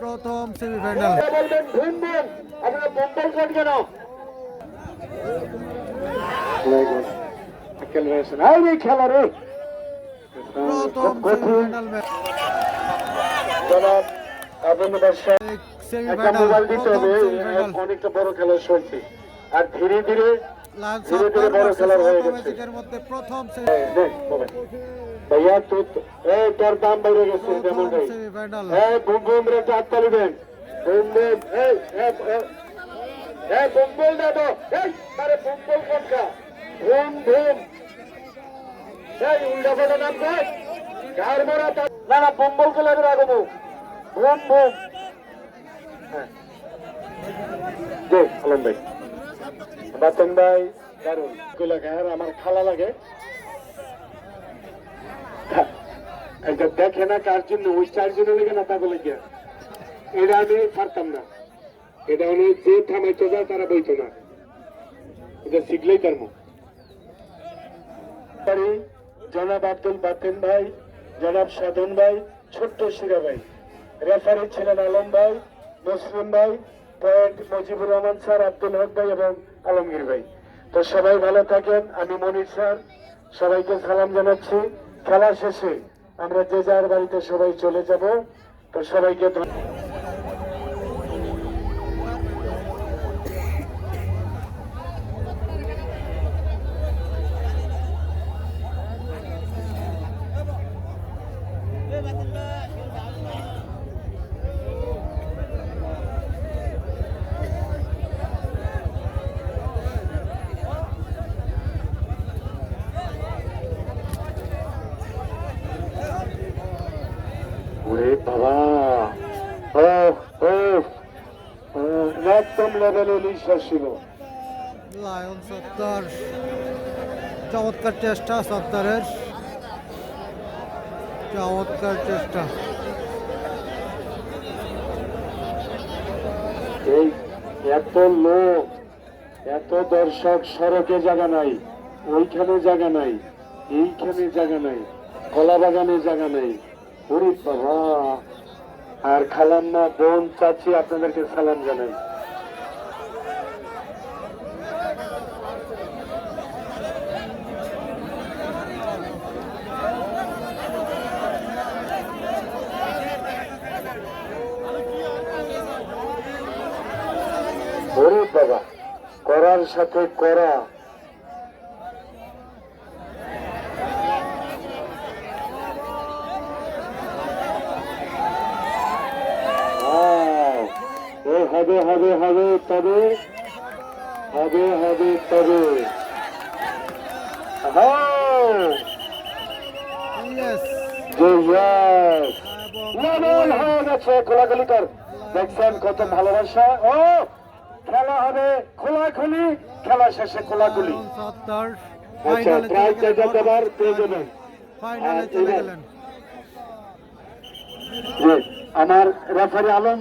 প্রথম সেমিফাইনাল আপনারা কেন? খেলা রে। কঠিন একটা মোবাইল দিতে হবে। অনেকটা বড় খেলা চলছে আর ধীরে ধীরে লাল। ম্যাজিকের মধ্যে প্রথম নে, মোবাইল। ভাইয়া তুই এই তোর দাম বাইরে গেছে তেমন এই বুম বুম রে একটা হাততালি বুম বুম এই এই, এই, এই বুম বুম দাদো এই আরে বুম বুম কোনটা? বুম বুম এই উল্টা পাল্টা নাম কয় গার মারা না না বুম বুম কে লাগে রাখব বুম বুম হ্যাঁ। জি আলম ভাই। বাতেন ভাই দারুণ আমার খালা লাগে। দেখে না কার জন্য, ওই চার জন্য লেগে না তা বলে গিয়া এটা আমি পারতাম না। এটা উনি যে তারা বইতো না। এটা শিখলেই তার জনাব আব্দুল বাতেন ভাই, জনাব সাধন ভাই, ছোট্ট শিরা ভাই। রেফারি ছিলেন আলম ভাই মুসলিম ভাই পয়েন্ট মুজিবুর রহমান স্যার, আব্দুল হক ভাই এবং আলমগীর ভাই। তো সবাই ভালো থাকেন, আমি মনির স্যার। সবাইকে সালাম জানাচ্ছি। খেলা শেষে আমরা যে যার বাড়িতে সবাই চলে যাব, তো সবাইকে ধন্য- ওরে বাবা। একদম লেভেল ইলিশা ছিল। লায়ন সত্তর চমৎকার চেষ্টা সত্তরের চমৎকার চেষ্টা। এই এত লোক এত দর্শক সড়কে জায়গা নাই ওইখানে জায়গা নাই এইখানে জায়গা নাই কলা বাগানে জায়গা নাই। ওরে বাবা। আর বোন চাচি আপনাদেরকে সালাম জানাই। বাবা করার সাথে করা। হবে হবে হবে তবে হবে হবে তবে। হ্যাঁ, ইয়েস যে yes। লেভেল হয়ে গেছে খোলাখুলি কর দেখছেন কত ভালোবাসা? ও খেলা হবে খোলাখুলি খেলা শেষে খোলাখুলি আচ্ছা ফাইনালে প্রাইজ চলে যেটা গেলেন। দেবার প্রয়োজনে ফাইনালে আর চলে এবার- গেলেন। যে আমার রেফারি আলম